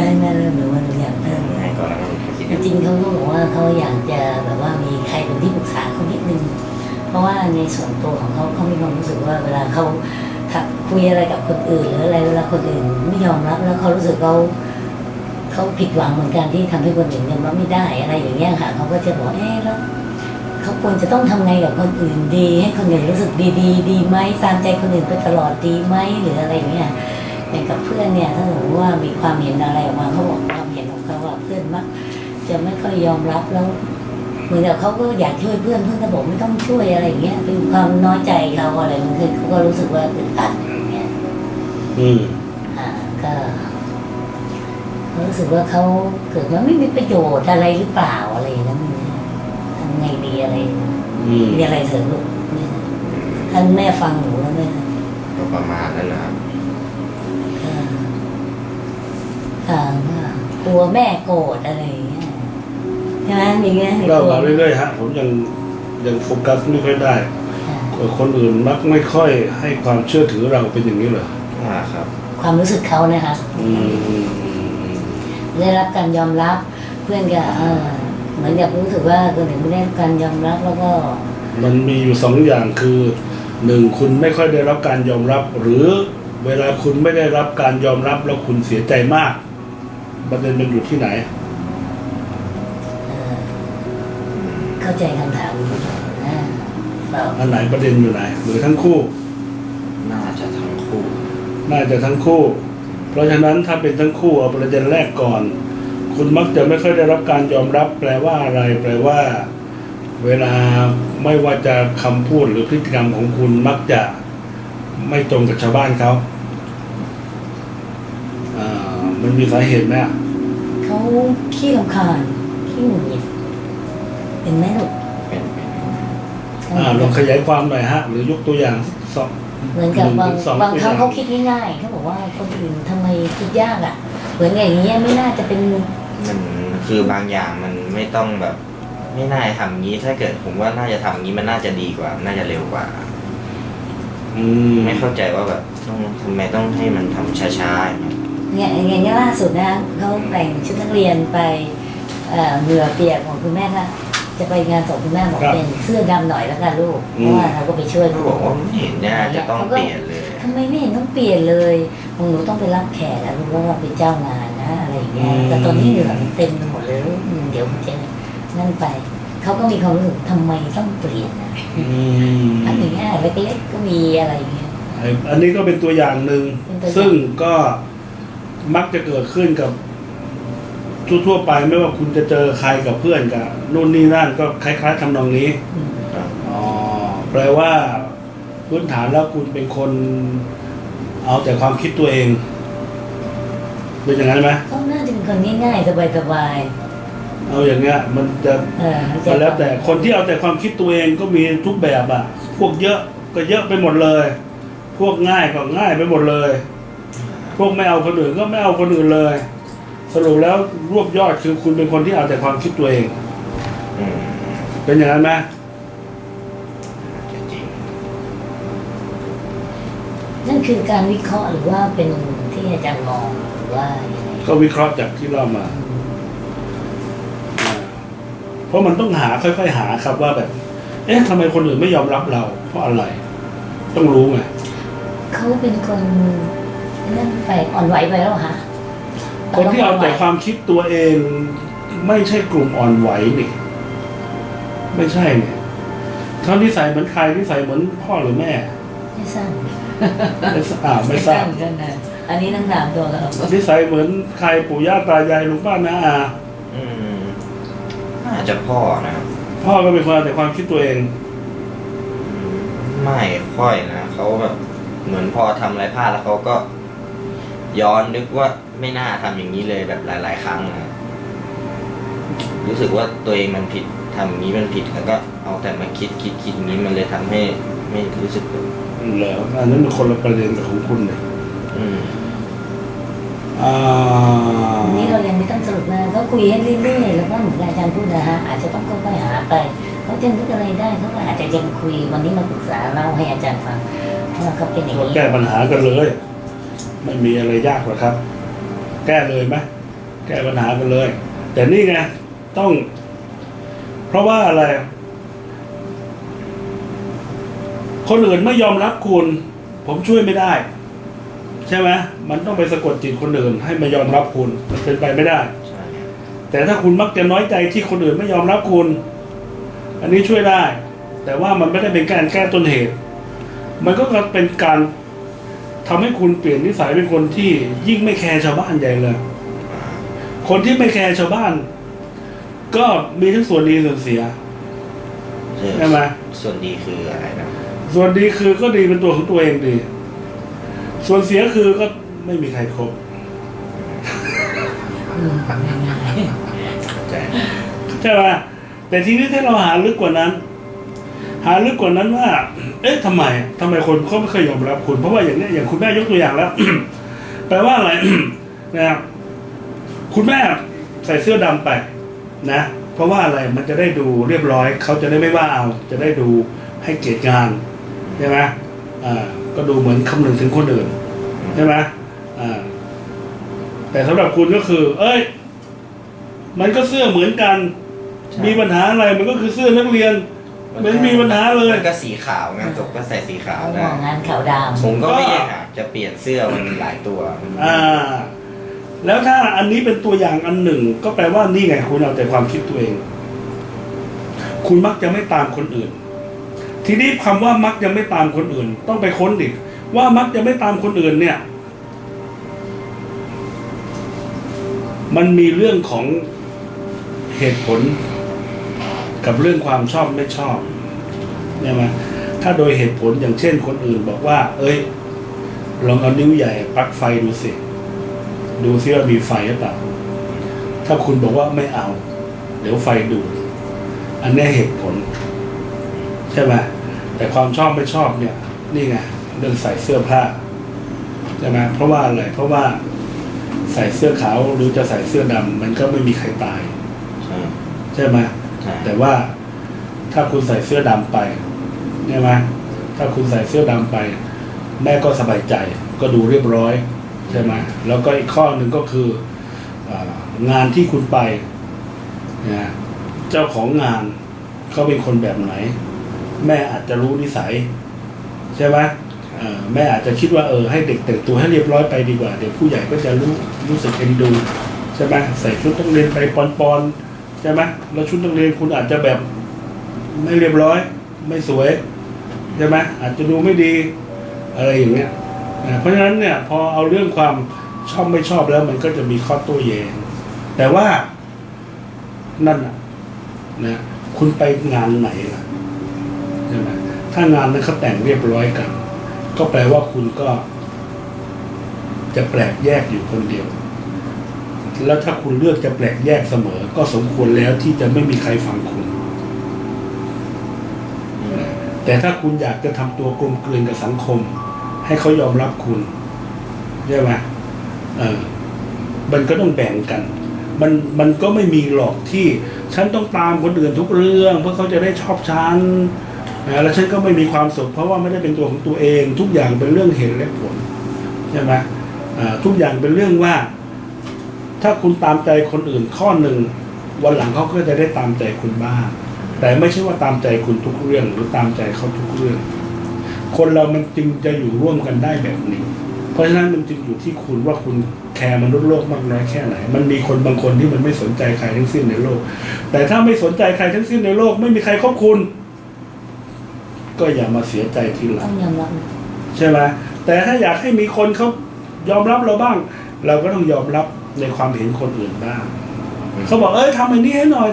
จะให้แม่เริ่มหรือว่าหนูอยากเริ่มก่อนแล้วคิดจริงๆเขาก็บอกว่าเขาอยากจะแบบว่ามีใครเป็นที่ปรึกษาเขานิดนึง เพราะว่าในส่วนตัวของเขาเขามีความรู้สึกว่าเวลาเขาทักคุยอะไรกับคนอื่น หรืออะไรเวลาคนอื่นไม่ยอมรับแล้วเขารู้สึกเขาเขาผิดหวังเหมือนกันที่ทำให้คนอื่นยอมรับไม่ได้อะไรอย่างเงี้ยค่ะเขาก็จะบอกเอ๊ะแล้วเขาควรจะต้องทำไงกับคนอื่นดี ให้คนอื่นรู้สึกดีดีดีไหมตามใจคนอื่นไปตลอดดีไหมหรืออะไรอย่างเงี้ย อย่างกับเพื่อนเนี่ยถ้าสมมติว่ามีความเห็นอะไรออกมาเขาบอกความเห็นของเขาว่าเพื่อนมัก จะไม่ค่อยยอมรับแล้วเหมือนกับเขาก็อยากช่วยเพื่อนเพื่อนก็บอกไม่ต้องช่วยอะไรอย่างเงี้ยเป็นความน้อยใจเขาอะไรมันคือเขาก็รู้สึกว่าอึดอัดอย่างเงี้ยอืมอ่าก็เขารู้สึกว่าเขาเกิดมาไม่มีประโยชน์อะไรหรือเปล่าอะไรอย่างเงี้ยทำไงดีอะไรอืมมีอะไรเสริมลูกเนี่ยท่านแม่ฟังหนูแล้วแม่ก็ประมาณนั้นนะครับ ก็ ถามว่ากลัวแม่โกรธอะไรอย่างเงี้ยใช่ไหมอย่างเงี้ยเล่ามาเรื่อยๆฮะผมยังยังโฟกัสไม่ค่อยได้อ่าเออคนอื่นมักไม่ค่อยให้ความเชื่อถือเราเป็นอย่างนี้เหรออ่าครับ ความรู้สึกเขานะคะอืมอืมอืมได้รับการยอมรับเพื่อนก็เออเหมือนกับรู้สึกว่าคนอื่นไม่ได้รับการยอมรับแล้วก็ มันมีอยู่สองอย่างคือหนึ่งคุณไม่ค่อยได้รับการยอมรับ หรือเวลาคุณไม่ได้รับการยอมรับแล้วคุณเสียใจมาก ประเด็นมันอยู่ที่ไหนเออเข้าใจคำถามนี้นะเราอันไหนประเด็นอยู่ไหน หรือทั้งคู่ น่าจะทั้งคู่น่าจะทั้งคู่ เพราะฉะนั้นถ้าเป็นทั้งคู่เอาประเด็นแรกก่อน คุณมักจะไม่ค่อยได้รับการยอมรับ แปลว่าอะไร แปลว่า เวลาไม่ว่าจะคำพูดหรือพฤติกรรมของคุณมักจะไม่ตรงกับชาวบ้านเขาอ่า มันมีสาเหตุไหมอะเขาขี้รำคาญขี้หงุดหงิดเป็นไหมลูกเป็นเป็นอ่าลองขยายความหน่อยฮะ หรือยกตัวอย่างสอง เหมือนกับบางหนึ่งถึงสองบางครั้งตัวอย่าง เขาคิดง่ายๆเขาบอกว่าคนอื่นทำไมคิดยากอะ เหมือนกับอย่างเงี้ยไม่น่าจะเป็นมันคือบางอย่างมันไม่ต้องแบบ ไม่น่าทำงี้ ถ้าเกิดผมว่าน่าจะทำงี้มันน่าจะดีกว่า น่าจะเร็วกว่า อืมไม่เข้าใจว่าแบบต้องทำไมต้องให้มันทำช้าๆอย่างเงี้ย เนี่ยอย่างเงี้ยล่าสุดนะเขาแต่งชุดนักเรียนไปเอ่อเหงื่อเปียกของคุณแม่ก็จะไปงานศพคุณแม่บอกเป็นเสื้อดำหน่อยแล้วกันลูกเพราะว่าเราก็ไปช่วยเขาลูบอกกว่าไม่เห็นน่าจะต้องเปลี่ยนเลยทำไมไม่เห็นต้องเปลี่ยนเลยของหนูต้องไปรับแขกแล้วลูกว่าเราเป็นเจ้างานนะอะไรอย่างเงี้ยแต่ตอนนี้เหงื่อมันเต็มไปหมดเลยอืมเดี๋ยวมันจะนั่นไปเขาก็มีความรู้สึกทำไมต้องเปลี่ยนนะอืมอันอย่างเงี้ยเล็กๆก็มีอะไรอย่างเงี้ยไอ้อันนี้ก็เป็นตัวอย่างหนึ่งเป็นตัวอย่างซึ่งก็ มักจะเกิดขึ้นกับทั่วๆไปไม่ว่าคุณจะเจอใครกับเพื่อนกับนู่นนี่นั่นก็คล้าย ๆทำนองนี้อืมอ๋อแปลว่า พื้นฐานแล้วคุณเป็นคน เอาแต่ความคิดตัวเองเป็นอย่างนั้นไหมเขาน่าจะเป็นคนง่ายๆสบายเอาอย่างเงี้ย มันจะๆเออมันแล้วแต่คนที่เอาแต่ความคิดตัวเองก็มีทุกแบบอะ พวกเยอะก็เยอะไปหมดเลย พวกง่ายก็ง่ายไปหมดเลย พวกไม่เอาคนอื่นก็ไม่เอาคนอื่นเลย สรุปแล้วรวบยอดคือคุณเป็นคนที่เอาแต่ความคิดตัวเอง อืมเป็นอย่างนั้นไหมจริงนั่นคือการวิเคราะห์หรือว่าเป็นที่อาจารย์มองหรือว่ายังไงก็วิเคราะห์จากที่เล่ามาอ่าเพราะมันต้องหาค่อยๆหาครับว่าแบบ เอ๊ะทำไมคนอื่นไม่ยอมรับเรา เพราะอะไร ต้องรู้ไงเขาเป็นคน นั่นไปอ่อนไหวไปแล้วเหรอคะคนที่เอาแต่ความคิดตัวเองไม่ใช่กลุ่มอ่อนไหวนี่ไม่ใช่เนี่ยเขานิสัยเหมือนใครนิสัยเหมือนพ่อหรือแม่ไม่ทราบไม่ทราบอ่าไม่ทราบเหมือนกันนะอันนี้ทั้งสามตัวแล้วนิสัยเหมือนใครปู่ย่าตายายลุงป้าน้าอาๆอืมน่าจะพ่อนะครับพ่อก็เป็นคนเอาแต่ความคิดตัวเองอืมไม่ค่อยนะเขาแบบเหมือนพอทำอะไรพลาดแล้วเขาก็ ย้อนนึกว่าไม่น่าทำอย่างนี้เลยแบบหลาย ๆ ครั้งนะครับรู้สึกว่าตัวเองมันผิดทำอย่างนี้มันผิดแล้วก็เอาแต่มาคิดคิดคิดอย่างนี้มันเลยทำให้ ไม่รู้สึกแบบแล้วอันนั้นเป็นคนละประเด็นกับของคุณเนี่ยอืมอ่าอันนี้เรายังไม่ต้องสรุปนะก็คุยให้เรื่อยๆแล้วก็เหมือนอาจารย์พูดนะฮะอาจจะต้องค่อยๆหาไปเขาจะนึกอะไรได้เขาก็อาจจะยังคุยวันนี้มาปรึกษาเล่าให้อาจารย์ฟังว่าเขาเป็นอย่างก็นี้แก้ปัญหากันเลย ไม่มีอะไรยากหรอกครับ แก้เลยไหมแก้ปัญหากันเลย แต่นี่ไงต้อง เพราะว่าอะไร คนอื่นไม่ยอมรับคุณ ผมช่วยไม่ได้ ใช่ไหมมันต้องไปสะกดจิตคนอื่น ให้มายอมรับคุณ มันเป็นไปไม่ได้ใช่แต่ถ้าคุณมักจะน้อยใจที่คนอื่นไม่ยอมรับคุณ อันนี้ช่วยได้ แต่ว่ามันไม่ได้เป็นการแก้ต้นเหตุ มันก็เป็นการ ทำให้คุณเปลี่ยนนิสัยเป็นคนที่ยิ่งไม่แคร์ชาวบ้านใหญ่เลย คนที่ไม่แคร์ชาวบ้าน ก็มีทั้งส่วนดีส่วนเสียใช่ไหมส่วนดีคืออะไรนะส่วนดีคือก็ดีเป็นตัวของตัวเองดี ส่วนเสียคือก็ไม่มีใครครบอืมง่ายเข้าใจใช่ไหมแต่ทีนี้ถ้าเราหาลึกกว่านั้น หาลึกกว่านั้นว่า เอ๊ะทำไมทำไมคนเขาไม่เคยยอมรับคุณ เพราะว่าอย่างเนี้ยอย่างคุณแม่ยกตัวอย่างแล้วแปลว่าอะไรนะครับคุณแม่ใส่เสื้อดำไปนะ เพราะว่าอะไรมันจะได้ดูเรียบร้อย เขาจะได้ไม่ว่าเอาจะได้ดูให้เกียรติงานใช่ไหมอ่าก็ดูเหมือนคำนึงถึงคนอื่นใช่ไหมอ่าแต่สำหรับคุณก็คือ เอ้ย มันก็เสื้อเหมือนกันใช่มีปัญหาอะไรมันก็คือเสื้อนักเรียน ไม่มีปัญหาเลย มันก็สีขาวงานศพก็ใส่สีๆขาวเขาบได้อกงานขาวดำผมก็ไม่อยากจะเปลี่ยนเสื้อมันหลายตัวอ่า แล้วถ้าอันนี้เป็นตัวอย่างอันหนึ่ง ก็แปลว่านี่ไงคุณเอาแต่ความคิดตัวเอง คุณมักจะไม่ตามคนอื่น ทีนี้คำว่ามักจะไม่ตามคนอื่น ต้องไปค้นดิว่ามักจะไม่ตามคนอื่นเนี่ย มันมีเรื่องของเหตุผล กับเรื่องความชอบไม่ชอบใช่ไหมถ้าโดยเหตุผลอย่างเช่นคนอื่นบอกว่า เอ้ย ลองเอานิ้วใหญ่ปลั๊กไฟดูสิ ดูซิว่ามีไฟหรือเปล่า ถ้าคุณบอกว่าไม่เอา เดี๋ยวไฟดูด อันนี้เหตุผล ใช่ไหมแต่ความชอบไม่ชอบเนี่ย นี่ไงเรื่องใส่เสื้อผ้าใช่ไหมเพราะว่าอะไร เพราะว่าใส่เสื้อขาวหรือจะใส่เสื้อดำมันก็ไม่มีใครตาย ใช่ใช่ไหมใช่ แต่ว่าถ้าคุณใส่เสื้อดำไปใช่ไหมถ้าคุณใส่เสื้อดำไป แม่ก็สบายใจ ก็ดูเรียบร้อยใช่ไหมแล้วก็อีกข้อหนึ่งก็คือองานที่คุณไปนะเจ้าของงานเขาเป็นคนแบบไหน แม่อาจจะรู้นิสัย ใช่ไหมแม่อาจจะคิดว่าเออให้เด็กแต่งตัวให้เรียบร้อยไปดีกว่า เดี๋ยวผู้ใหญ่ก็จะรู้รู้สึกเอ็นดู ใช่ไหมใส่ชุดนักเรียนไปปอนๆ ใช่ไหมแล้วชุดนักเรียนคุณอาจจะแบบไม่เรียบร้อย ไม่สวยใช่ไหมอาจจะดูไม่ดีอะไรอย่างเงี้ยเพราะฉะนั้นเนี่ยพอเอาเรื่องความชอบไม่ชอบแล้วมันก็จะมีข้อโต้แย้งแต่ว่านั่นน่ะนะคุณไปงานไหนล่ะใช่ไหมถ้างานนั้นเขาแต่งเรียบร้อยกัน ก็แปลว่าคุณก็ จะแปลกแยกอยู่คนเดียว แล้วถ้าคุณเลือกจะแปลกแยกเสมอ ก็สมควรแล้วที่จะไม่มีใครฟังคุณ แต่ถ้าคุณอยากจะทำตัวกลมกลืนกับสังคม ให้เขายอมรับคุณใช่ไหมเออมันก็ต้องแบ่งกัน มันมันก็ไม่มีหรอกที่ ฉันต้องตามคนอื่นทุกเรื่อง เพื่อเขาจะได้ชอบฉันแล้วฉันก็ไม่มีความสุขเพราะว่าไม่ได้เป็นตัวของตัวเอง ทุกอย่างเป็นเรื่องเหตุและผลใช่ไหมอ่าทุกอย่างเป็นเรื่องว่า ถ้าคุณตามใจคนอื่นข้อหนึ่งวันหลังเขาก็จะได้ตามใจคุณบ้างแต่ไม่ใช่ว่าตามใจคุณทุกเรื่องหรือตามใจเขาทุกเรื่อง คนเรามันจึงจะอยู่ร่วมกันได้แบบนี้ เพราะฉะนั้นมันจึงอยู่ที่คุณว่าคุณแคร์มนุษย์โลกมากน้อยแค่ไหน มันมีคนบางคนที่มันไม่สนใจใครทั้งสิ้นในโลก แต่ถ้าไม่สนใจใครทั้งสิ้นในโลก ไม่มีใครครอบคุณ ก็อย่ามาเสียใจทีหลัต้งองยอมรับใช่ไหมแต่ถ้าอยากให้มีคนเขายอมรับเราบ้าง เราก็ต้องยอมรับ ในความเห็นคนอื่นบ้างเขาบอกเอ้ยทำอย่างนี้ให้หน่อย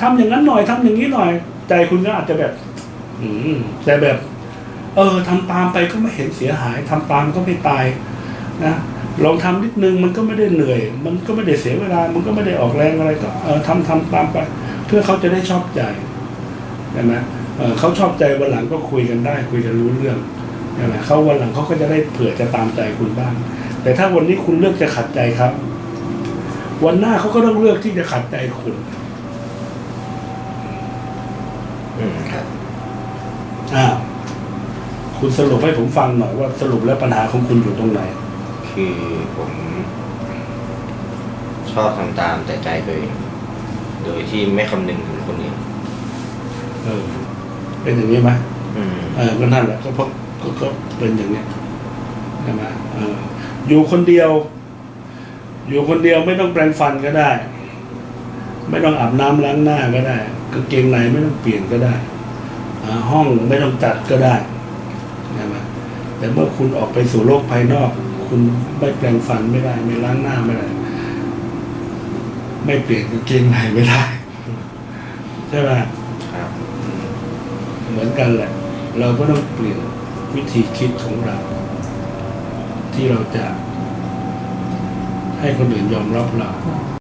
ทำอย่างนั้นหน่อยทำอย่างนี้หน่อย ใจคุณก็อาจจะแบบ อืมแต่แบบ เออทำตามไปก็ไม่เห็นเสียหายทำตามก็ไม่ตายนะลองทำนิดนึงมันก็ไม่ได้เหนื่อย มันก็ไม่ได้เสียเวลา มันก็ไม่ได้ออกแรงอะไรก็เออทำทำตามไป เพื่อเขาจะได้ชอบใจใช่ไหมเออเขาชอบใจวันหลังก็คุยกันได้ คุยกันรู้เรื่องใช่ไหมเขาวันหลังเขาก็จะได้เผื่อจะตามใจคุณบ้าง แต่ถ้าวันนี้คุณเลือกจะขัดใจครับ วันหน้าเขาก็ต้องเลือกที่จะขัดใจคุณอืมครับอ้าวคุณสรุปให้ผมฟังหน่อยว่าสรุปแล้วปัญหาของคุณอยู่ตรงไหน คือผมชชอบทำตามแต่ใจตัวเองโดยที่ไม่คำนึงถึงคนอื่นเออ เป็นอย่างนี้ไหมอืมเออก็นั่นแหละก็เพราะก็ก็เป็นอย่างเนี้ยใช่ไหมเอออยู่คนเดียว อยู่คนเดียวไม่ต้องแปรงฟันก็ได้ ไม่ต้องอาบน้ำล้างหน้าก็ได้กางเกงในไม่ต้องเปลี่ยนก็ได้อ่าห้องไม่ต้องจัดก็ได้ใช่ไหมแต่เมื่อคุณออกไปสู่โลกภายนอก คุณไม่แปรงฟันไม่ได้ ไม่ล้างหน้าไม่ได้ ไม่เปลี่ยนกางเกงในไม่ได้ ใช่ไหมครับเหมือนกันแหละ เราก็ต้องเปลี่ยนวิธีคิดของเรา ที่เราจะ ให้คนอื่นยอมรับเรา